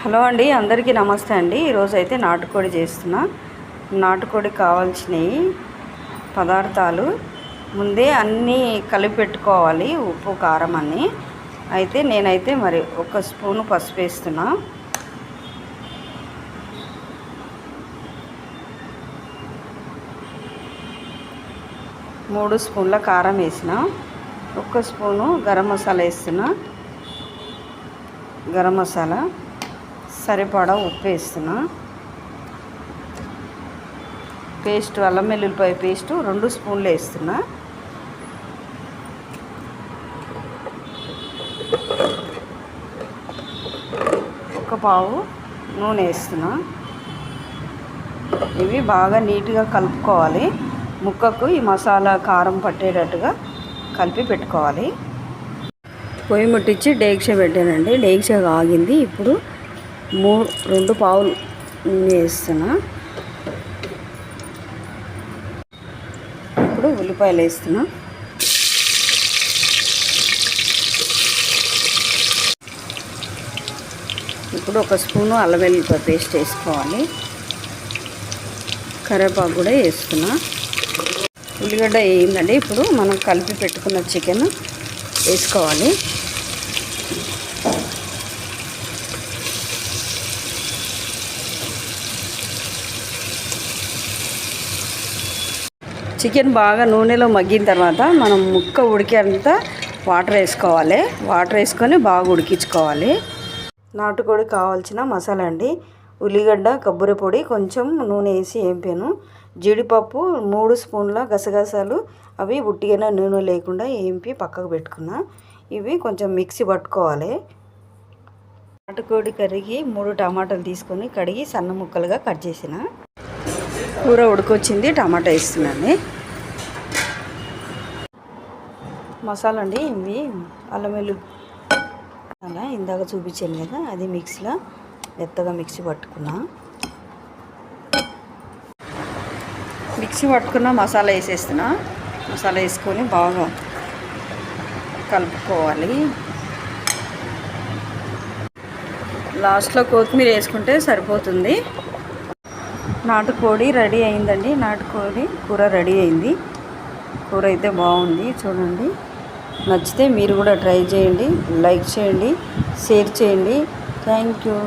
Hello అండి అందరికీ నమస్తే అండి. ఈరోజు అయితే నాటుకోడి చేస్తున్నా. నాటుకోడి కావాల్సినవి పదార్థాలు. ముందే అన్నీ కలిపి పెట్టుకోవాలి ఉప్పు కారం అన్నీ. అయితే నేనైతే మరి ఒక స్పూను పసుపు వేస్తున్నా. మూడు స్పూన్ల కారం వేసిన. ఒక్క స్పూను గరం మసాలా వేస్తున్నా. గరం మసాలా. సరిపడా ఉప్పు వేస్తున్నా. పేస్ట్ అల్లం వెల్లుల్లిపాయ పేస్టు రెండు స్పూన్లు వేస్తున్నా. ఒక పావు నూనె వేస్తున్నా. ఇవి బాగా నీట్గా కలుపుకోవాలి. ముక్కకు ఈ మసాలా కారం పట్టేటట్టుగా కలిపి పెట్టుకోవాలి. పొయ్యి ముట్టించి డేక్ష పెట్టానండి. డేక్ష ఆగింది. ఇప్పుడు మూడు రెండు పావులు నూనె వేస్తున్నా. ఇప్పుడు ఉల్లిపాయలు వేస్తున్నా. ఇప్పుడు ఒక స్పూను అల్లం వెల్లిపాయ పేస్ట్ వేసుకోవాలి. కరివేపాకు కూడా వేస్తున్నా. ఉల్లిగడ్డ వేయిందండి. ఇప్పుడు మనం కలిపి పెట్టుకున్న చికెన్ వేసుకోవాలి. చికెన్ బాగా నూనెలో మగ్గిన తర్వాత మనం ముక్క ఉడికేంత వాటర్ వేసుకోవాలి. వాటర్ వేసుకొని బాగా ఉడికించుకోవాలి. నాటుకోడి కావాల్సిన మసాలా అండి. ఉల్లిగడ్డ కొబ్బరి పొడి కొంచెం నూనె వేసి వేంపాను. జీడిపప్పు మూడు స్పూన్ల గసగసాలు. అవి ఉట్టిగా నూనె లేకుండా ఏంపి పక్కకు పెట్టుకున్నా. ఇవి కొంచెం మిక్సీ పట్టుకోవాలి. నాటుకోడి కర్రీకి మూడు టమాటాలు తీసుకొని కడిగి సన్న ముక్కలుగా కట్ చేసిన. కూర ఉడకొచ్చింది టమాటా వేస్తున్నాను. మసాలా అండి ఇవి అల్లం వెల్లు అలా ఇందాక చూపించాను కదా అది మిక్సీలో మెత్తగా మిక్సీ పట్టుకున్నా. మిక్సీ పట్టుకున్న మసాలా వేసేస్తున్నా. మసాలా వేసుకొని బాగా కలుపుకోవాలి. లాస్ట్లో కొత్తిమీర వేసుకుంటే సరిపోతుంది. నాటుకోడి రెడీ అయిందండి. నాటుకోడి కూర రెడీ అయింది. కూర అయితే బాగుంది చూడండి. నచ్చితే మీరు కూడా ట్రై చేయండి లైక్ చేయండి షేర్ చేయండి. Thank you.